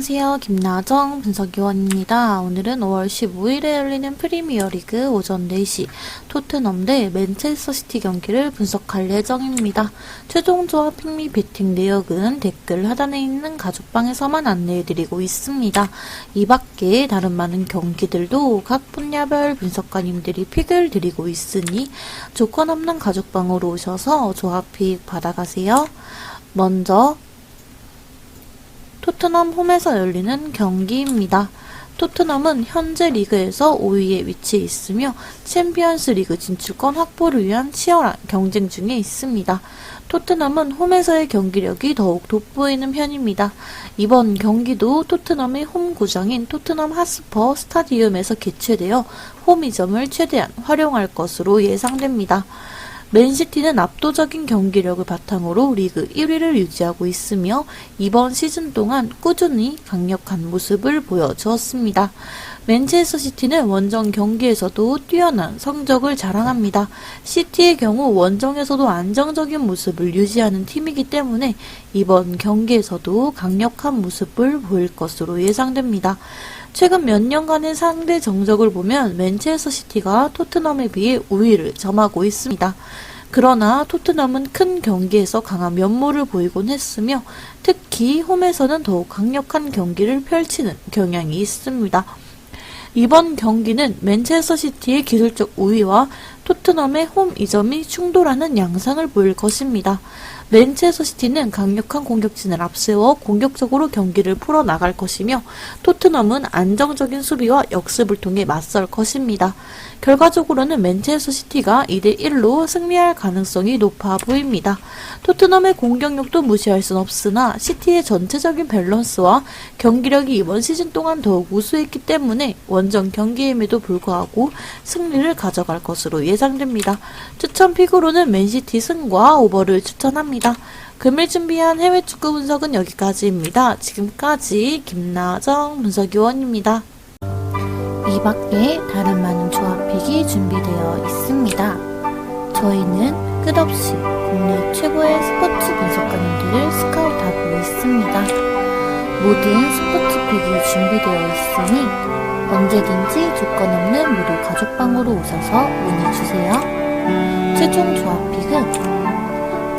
안녕하세요. 김나정 분석위원입니다. 오늘은 5월 15일에 열리는 프리미어리그 오전 4시 토트넘 대 맨체스터 시티 경기를 분석할 예정입니다. 최종 조합 핑미 배팅 내역은 댓글 하단에 있는 가족방에서만 안내해드리고 있습니다. 이 밖에 다른 많은 경기들도 각 분야별 분석가님들이 픽을 드리고 있으니 조건 없는 가족방으로 오셔서 조합 픽 받아가세요. 먼저 토트넘 홈에서 열리는 경기입니다. 토트넘은 현재 리그에서 5위에 위치해 있으며 챔피언스 리그 진출권 확보를 위한 치열한 경쟁 중에 있습니다. 토트넘은 홈에서의 경기력이 더욱 돋보이는 편입니다. 이번 경기도 토트넘의 홈 구장인 토트넘 하스퍼 스타디움에서 개최되어 홈 이점을 최대한 활용할 것으로 예상됩니다. 맨시티는 압도적인 경기력을 바탕으로 리그 1위를 유지하고 있으며 이번 시즌 동안 꾸준히 강력한 모습을 보여주었습니다. 맨체스터 시티는 원정 경기에서도 뛰어난 성적을 자랑합니다. 시티의 경우 원정에서도 안정적인 모습을 유지하는 팀이기 때문에 이번 경기에서도 강력한 모습을 보일 것으로 예상됩니다. 최근 몇 년간의 상대 정적을 보면 맨체스터 시티가 토트넘에 비해 우위를 점하고 있습니다. 그러나 토트넘은 큰 경기에서 강한 면모를 보이곤 했으며 특히 홈에서는 더욱 강력한 경기를 펼치는 경향이 있습니다. 이번 경기는 맨체스터 시티의 기술적 우위와 토트넘의 홈 이점이 충돌하는 양상을 보일 것입니다. 맨체스터 시티는 강력한 공격진을 앞세워 공격적으로 경기를 풀어나갈 것이며 토트넘은 안정적인 수비와 역습을 통해 맞설 것입니다. 결과적으로는 맨체스터 시티가 2대1로 승리할 가능성이 높아 보입니다. 토트넘의 공격력도 무시할 순 없으나 시티의 전체적인 밸런스와 경기력이 이번 시즌 동안 더욱 우수했기 때문에 원정 경기임에도 불구하고 승리를 가져갈 것으로 예상됩니다. 추천 픽으로는 맨시티 승과 오버를 추천합니다. 금일 준비한 해외 축구 분석은 여기까지입니다. 지금까지 김나정 분석위원입니다. 이 밖에 다른 많은 조합픽이 준비되어 있습니다. 저희는 끝없이 국내 최고의 스포츠 분석가님들을 스카우트하고 있습니다. 모든 스포츠픽이 준비되어 있으니 언제든지 조건 없는 무료 가족방으로 오셔서 문의 주세요. 최종 조합픽은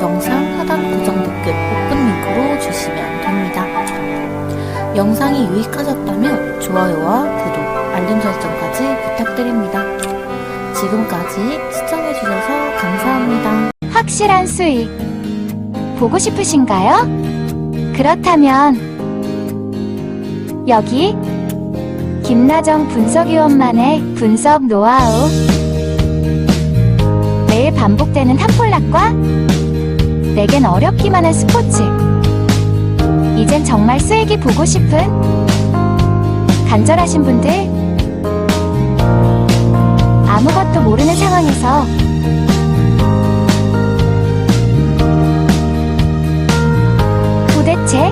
영상 하단 고정 댓글 오픈 링크로 주시면 됩니다. 영상이 유익하셨다면 좋아요와 구독, 알림 설정까지 부탁드립니다. 지금까지 시청해주셔서 감사합니다. 확실한 수익 보고 싶으신가요? 그렇다면 여기 김나정 분석위원만의 분석 노하우 매일 반복되는 탐폴락과 내겐 어렵기만 한 스포츠 이젠 정말 수익이 보고 싶은 간절하신 분들 아무것도 모르는 상황에서 도대체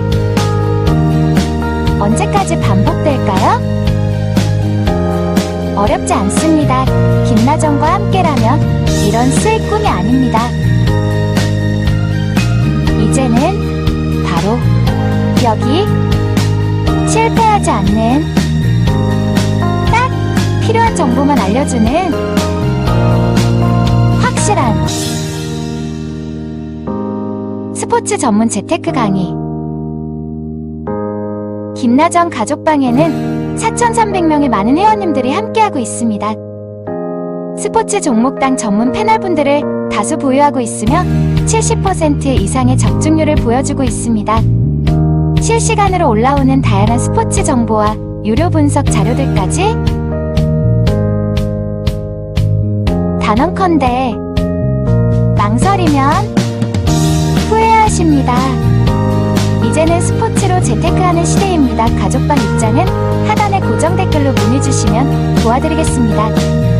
언제까지 반복될까요? 어렵지 않습니다. 김나정과 함께라면 이런 수익 꿈이 아닙니다. 여기 실패하지 않는 딱 필요한 정보만 알려주는 확실한 스포츠 전문 재테크 강의 김나정 가족방에는 4,300명의 많은 회원님들이 함께하고 있습니다. 스포츠 종목당 전문 패널분들을 다수 보유하고 있으며 70% 이상의 적중률을 보여주고 있습니다. 실시간으로 올라오는 다양한 스포츠 정보와 유료 분석 자료들까지 단언컨대 망설이면 후회하십니다. 이제는 스포츠로 재테크하는 시대입니다. 가족방 입장은 하단의 고정 댓글로 문의 주시면 도와드리겠습니다.